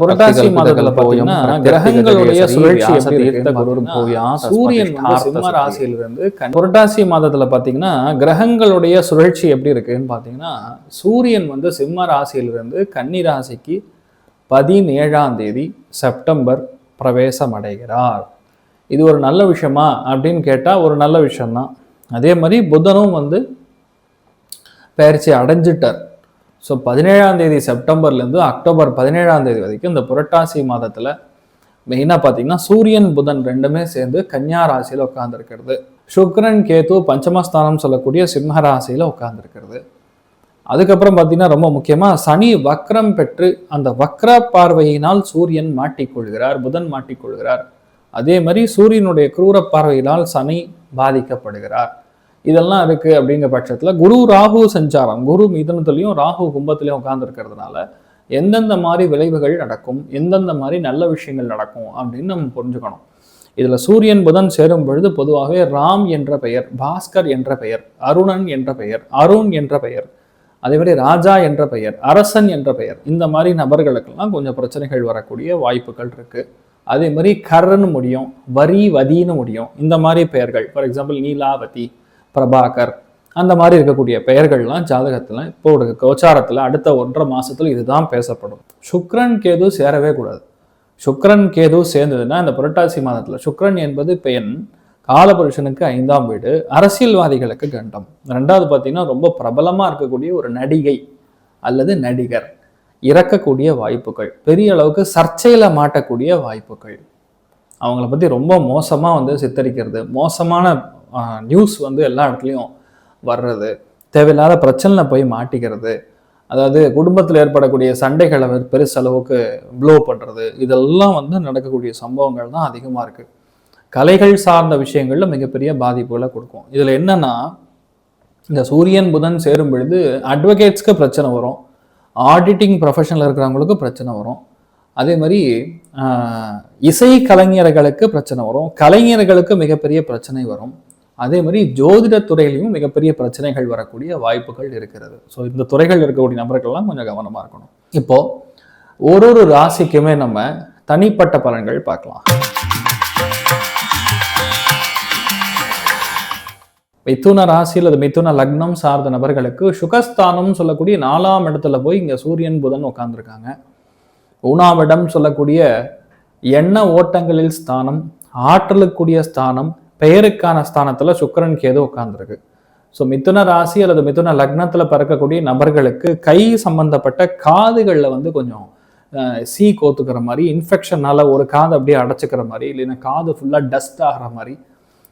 புரட்டாசி மாதத்துல பாத்தீங்கன்னா கிரகங்களுடைய சுழற்சி தீர்த்த பூயா, சூரியன் சிம்ம. ராசியிலிருந்து புரட்டாசி மாதத்துல பாத்தீங்கன்னா கிரகங்களுடைய சுழற்சி எப்படி இருக்குன்னு பாத்தீங்கன்னா சூரியன் வந்து சிம்ம ராசியிலிருந்து கன்னி ராசிக்கு பதினேழாம் தேதி செப்டம்பர் பிரவேசம் அடைகிறார் இது ஒரு நல்ல விஷயமா அப்படின்னு கேட்டா ஒரு நல்ல விஷயம்தான் அதே மாதிரி புதனும் வந்து பயிற்சி அடைஞ்சிட்டார் ஸோ பதினேழாம் தேதி செப்டம்பர்லேருந்து அக்டோபர் பதினேழாம் தேதி வரைக்கும் இந்த புரட்டாசி மாதத்தில் மெயினாக பார்த்தீங்கன்னா சூரியன் புதன் ரெண்டுமே சேர்ந்து கன்னியா ராசியில் உட்காந்துருக்கிறது சுக்ரன் கேது பஞ்சமஸ்தானம் சொல்லக்கூடிய சிம்ம ராசியில் உட்காந்துருக்கிறது அதுக்கப்புறம் பார்த்தீங்கன்னா ரொம்ப முக்கியமாக சனி வக்ரம் பெற்று அந்த வக்ர பார்வையினால் சூரியன் மாட்டிக்கொள்கிறார் புதன் மாட்டிக்கொள்கிறார் அதே மாதிரி சூரியனுடைய குரூர பார்வையினால் சனி பாதிக்கப்படுகிறார். இதெல்லாம் இருக்குது அப்படிங்கிற பட்சத்தில் குரு ராகு சஞ்சாரம் குரு மிதனத்துலையும் ராகு கும்பத்துலேயும் உட்கார்ந்துருக்கிறதுனால எந்தெந்த மாதிரி விளைவுகள் நடக்கும் எந்தெந்த மாதிரி நல்ல விஷயங்கள் நடக்கும் அப்படின்னு நம்ம புரிஞ்சுக்கணும். இதில் சூரியன் புதன் சேரும் பொழுது பொதுவாகவே ராம் என்ற பெயர் பாஸ்கர் என்ற பெயர் அருணன் என்ற பெயர் அருண் என்ற பெயர் அதே மாதிரி ராஜா என்ற பெயர் அரசன் என்ற பெயர் இந்த மாதிரி நபர்களுக்கெல்லாம் கொஞ்சம் பிரச்சனைகள் வரக்கூடிய வாய்ப்புகள் இருக்குது அதே மாதிரி கர்ன்னு முடியும் வரி வதின்னு முடியும் இந்த மாதிரி பெயர்கள். ஃபார் எக்ஸாம்பிள் நீலாவதி பிரபாகர் அந்த மாதிரி இருக்கக்கூடிய பெயர்கள்லாம் ஜாதகத்தில் இப்போ ஒரு கோச்சாரத்தில் அடுத்த ஒன்றரை மாதத்தில் இதுதான் பேசப்படும். சுக்ரன் கேது சேரவே கூடாது. சுக்ரன் கேது சேர்ந்ததுன்னா இந்த புரட்டாசி மாதத்தில் சுக்ரன் என்பது பெண் காலபுருஷனுக்கு ஐந்தாம் வீடு அரசியல்வாதிகளுக்கு கண்டம். ரெண்டாவது பார்த்தீங்கன்னா ரொம்ப பிரபலமாக இருக்கக்கூடிய ஒரு நடிகை அல்லது நடிகர். இறக்கக்கூடிய வாய்ப்புகள் பெரிய அளவுக்கு சர்ச்சையில் மாட்டக்கூடிய வாய்ப்புகள். அவங்கள பற்றி ரொம்ப மோசமாக வந்து சித்தரிக்கிறது மோசமான நியூஸ் வந்து எல்லா இடத்துலையும் வர்றது. தேவையில்லாத பிரச்சனை போய் மாட்டிக்கிறது. அதாவது குடும்பத்தில் ஏற்படக்கூடிய சண்டைகளை பெருசளவுக்கு ப்ளோ பண்ணுறது இதெல்லாம் வந்து நடக்கக்கூடிய சம்பவங்கள் தான் அதிகமாக இருக்குது கலைகள் சார்ந்த விஷயங்களில் மிகப்பெரிய பாதிப்புகளை கொடுக்கும். இதில் என்னென்னா இந்த சூரியன் புதன் சேரும் பொழுது அட்வொகேட்ஸ்க்கு பிரச்சனை வரும். ஆடிட்டிங் ப்ரொஃபஷனில் இருக்கிறவங்களுக்கு பிரச்சனை வரும். அதே மாதிரி இசை கலைஞர்களுக்கு பிரச்சனை வரும். கலைஞர்களுக்கு மிகப்பெரிய பிரச்சனை வரும். அதே மாதிரி ஜோதிட துறையிலையும் மிகப்பெரிய பிரச்சனைகள் வரக்கூடிய வாய்ப்புகள் இருக்கிறது. ஸோ இந்த துறைகள் இருக்கக்கூடிய நபர்கள்லாம் கொஞ்சம் கவனமாக இருக்கணும். இப்போ ஒரு ஒரு ராசிக்குமே நம்ம தனிப்பட்ட பலன்கள் பார்க்கலாம். மிதுன ராசி அல்லது மிதுன லக்னம் சார்ந்த நபர்களுக்கு சுகஸ்தானம் சொல்லக்கூடிய நாலாம் இடத்துல போய் இங்க சூரியன் புதன் உட்காந்துருக்காங்க மூணாம் இடம் சொல்லக்கூடிய எண்ண ஓட்டங்களில் ஸ்தானம் ஆற்றலுக்குரிய ஸ்தானம் பெயருக்கான ஸ்தானத்தில் சுக்கரன் கேது உட்கார்ந்துருக்கு. ஸோ மிதுன ராசி அல்லது மிதுன லக்னத்தில் பிறக்கக்கூடிய நபர்களுக்கு கை சம்பந்தப்பட்ட காதுகளில் வந்து கொஞ்சம் சீ கோத்துக்கிற மாதிரி இன்ஃபெக்ஷனால ஒரு காது அப்படியே அடைச்சிக்கிற மாதிரி இல்லைன்னா காது ஃபுல்லாக டஸ்ட் ஆகிற மாதிரி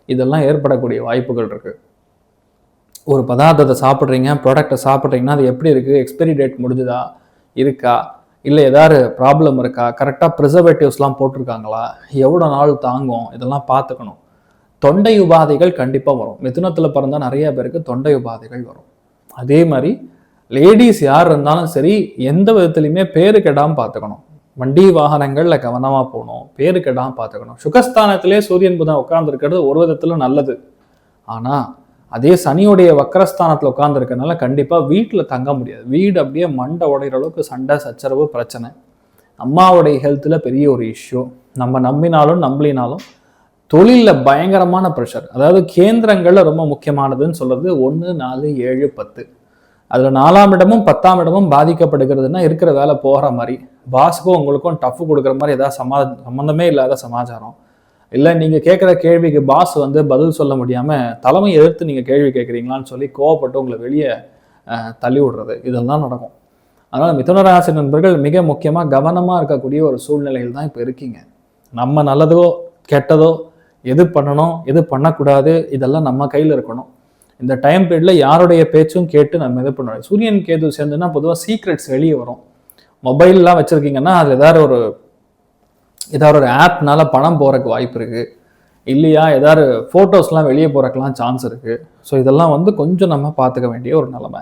இதெல்லாம் ஏற்படக்கூடிய வாய்ப்புகள் இருக்குது ஒரு பதார்த்தத்தை சாப்பிட்றீங்க ப்ராடக்டை சாப்பிட்றீங்கன்னா அது எப்படி இருக்குது எக்ஸ்பைரி டேட் முடிஞ்சுதா? இருக்கா? இல்லை ஏதாவது ப்ராப்ளம் இருக்கா? கரெக்டாக ப்ரிசர்வேட்டிவ்ஸ்லாம் போட்டிருக்காங்களா? எவ்வளோ நாள் தாங்கும்? இதெல்லாம் பார்த்துக்கணும். தொண்டை உபாதைகள் கண்டிப்பாக வரும். மிதுனத்தில் பிறந்தால் நிறைய பேருக்கு தொண்டை உபாதைகள் வரும். அதே மாதிரி லேடிஸ் யார் இருந்தாலும் சரி எந்த விதத்துலையுமே பேரு கெடாமல் பார்த்துக்கணும் வண்டி வாகனங்களில் கவனமாக போகணும். பேரு கெடாமல் பார்த்துக்கணும் சுகஸ்தானத்திலே சூரியன் புதன் உட்கார்ந்துருக்கிறது ஒரு விதத்தில் நல்லது. ஆனால் அதே சனியுடைய வக்கரஸ்தானத்தில் உட்காந்துருக்கனால கண்டிப்பாக வீட்டில் தங்க முடியாது. வீடு அப்படியே மண்டை உடையிற அளவுக்கு சண்டை சச்சரவு பிரச்சனை. அம்மாவுடைய ஹெல்த்தில் பெரிய ஒரு இஷ்யூ நம்ம நம்பினாலும் நம்பலினாலும் தொழிலில் பயங்கரமான ப்ரெஷர் அதாவது கேந்திரங்களில் ரொம்ப முக்கியமானதுன்னு சொல்கிறது ஒன்று நாலு ஏழு பத்து. அதில் நாலாம் இடமும் பத்தாம் இடமும் பாதிக்கப்படுகிறதுனா இருக்கிற வேலை போகிற மாதிரி. பாஸுக்கும் உங்களுக்கும் டஃப் கொடுக்குற மாதிரி ஏதாவது சமா சம்மந்தமே இல்லாத சமாச்சாரம். இல்லை நீங்கள் கேட்குற கேள்விக்கு பாஸ் வந்து பதில் சொல்ல முடியாமல் தலைமை எதிர்த்து நீங்கள் கேள்வி கேட்குறீங்களான்னு சொல்லி கோவப்பட்டு உங்களை வெளியே தள்ளி விடுறது. இதெல்லாம் நடக்கும். அதனால் மிதுனராசி நண்பர்கள் மிக முக்கியமாக கவனமாக இருக்கக்கூடிய ஒரு சூழ்நிலையில் தான் இப்போ இருக்கீங்க. நம்ம நல்லதோ கெட்டதோ எது பண்ணணும் எது பண்ணக்கூடாது இதெல்லாம் நம்ம கையில் இருக்கணும். இந்த டைம் பீரியடில் யாருடைய பேச்சும் கேட்டு நம்ம இது பண்ணணும். சூரியன் கேது சேர்ந்துன்னா பொதுவாக சீக்ரெட்ஸ் வெளியே வரும். மொபைல்லாம் வச்சுருக்கீங்கன்னா அது ஏதாவது ஒரு ஏதாவது ஒரு ஆப்னால பணம் போகிறக்கு வாய்ப்பு இருக்குது இல்லையா ஏதாவது ஃபோட்டோஸ்லாம் வெளியே போகிறக்கெல்லாம் சான்ஸ் இருக்குது ஸோ இதெல்லாம் வந்து கொஞ்சம் நம்ம பார்த்துக்க வேண்டிய ஒரு நிலைமை.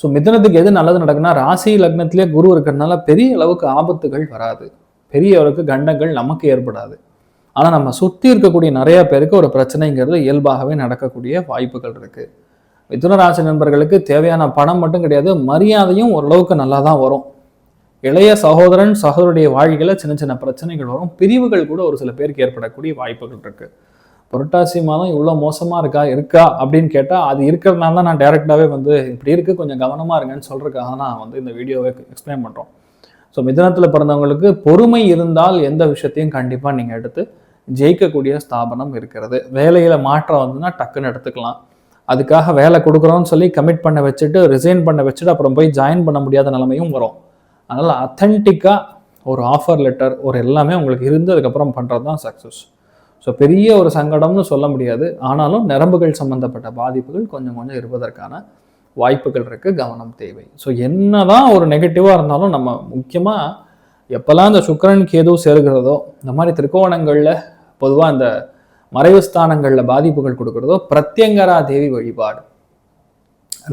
ஸோ மிதனத்துக்கு எது நல்லது நடக்குன்னா ராசி லக்னத்திலே குரு இருக்கிறதுனால பெரிய அளவுக்கு ஆபத்துகள் வராது. பெரிய அளவுக்கு கண்டங்கள் நமக்கு ஏற்படாது. ஆனால் நம்ம சுற்றி இருக்கக்கூடிய நிறைய பேருக்கு ஒரு பிரச்சனைங்கிறது இயல்பாகவே நடக்கக்கூடிய வாய்ப்புகள் இருக்குது மிதுன ராசி நண்பர்களுக்கு தேவையான பணம் மட்டும் கிடையாது மரியாதையும் ஓரளவுக்கு நல்லா தான் வரும். இளைய சகோதரன் சகோதரருடைய வாழ்க்கையில் சின்ன சின்ன பிரச்சனைகள் வரும். பிரிவுகள் கூட ஒரு சில பேருக்கு ஏற்படக்கூடிய வாய்ப்புகள் இருக்குது புரட்டாசி மாதம் இவ்வளோ மோசமாக இருக்கா இருக்கா அப்படின்னு கேட்டால் அது இருக்கிறதுனால தான் நான் டைரெக்டாகவே வந்து இப்படி இருக்குது கொஞ்சம் கவனமாக இருங்கன்னு சொல்கிறதுக்காக தான் வந்து இந்த வீடியோவை எக்ஸ்பிளைன் பண்ணுறோம் ஸோ மிதனத்தில் பிறந்தவங்களுக்கு பொறுமை இருந்தால் எந்த விஷயத்தையும் கண்டிப்பாக நீங்கள் எடுத்து ஜெயிக்கக்கூடிய ஸ்தாபனம் இருக்கிறது. வேலையில் மாற்றம் வந்துன்னா டக்குன்னு எடுத்துக்கலாம். அதுக்காக வேலை கொடுக்குறோன்னு சொல்லி கமிட் பண்ண வச்சுட்டு ரிசைன் பண்ண வச்சுட்டு அப்புறம் போய் ஜாயின் பண்ண முடியாத நிலைமையும் வரும். அதனால் அத்தன்டிக்காக ஒரு ஆஃபர் லெட்டர் ஒரு எல்லாமே உங்களுக்கு இருந்து அதுக்கப்புறம் பண்ணுறது தான் சக்ஸஸ் ஸோ பெரிய ஒரு சங்கடம்னு சொல்ல முடியாது. ஆனாலும் நரம்புகள் சம்மந்தப்பட்ட பாதிப்புகள் கொஞ்சம் கொஞ்சம் இருப்பதற்கான வாய்ப்புகள் இருக்குது கவனம் தேவை. ஸோ என்ன தான் ஒரு நெகட்டிவாக இருந்தாலும் நம்ம முக்கியமாக எப்போல்லாம் இந்த சுக்கரன் கேது சேர்கிறதோ இந்த மாதிரி திருக்கோணங்களில் பொதுவாக இந்த மறைவு ஸ்தானங்களில் பாதிப்புகள் கொடுக்குறதோ பிரத்யங்கரா தேவி வழிபாடு.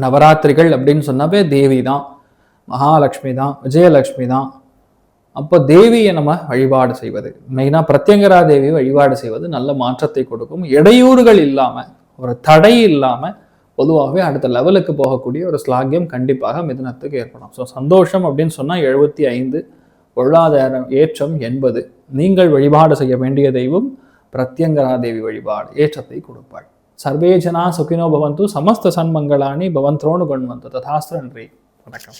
நவராத்திரிகள் அப்படின்னு சொன்னாவே தேவி தான் மகாலட்சுமி தான் விஜயலட்சுமி தான். அப்போ தேவியை நம்ம வழிபாடு செய்வது மெயினாக பிரத்யங்கரா தேவி வழிபாடு செய்வது நல்ல மாற்றத்தை கொடுக்கும். இடையூறுகள் இல்லாமல் ஒரு தடை இல்லாமல் பொதுவாகவே அடுத்த லெவலுக்கு போகக்கூடிய ஒரு ஸ்லாகியம் கண்டிப்பாக மிதனத்துக்கு ஏற்படும். ஸோ சந்தோஷம் அப்படின்னு சொன்னால் எழுபத்தி ஐந்து பொருளாதார ஏற்றம் என்பது நீங்கள் வழிபாடு செய்ய வேண்டிய தெய்வம் பிரத்யங்கரா தேவி வழிபாடு ஏற்றத்தை கொடுப்பாள். சர்வே ஜனா சுகினோ பவந்து சமஸ்த சன்மங்களானி பவந்த்ரோனு கொண்டு வந்து ததாஸ்திரன்றி வணக்கம்.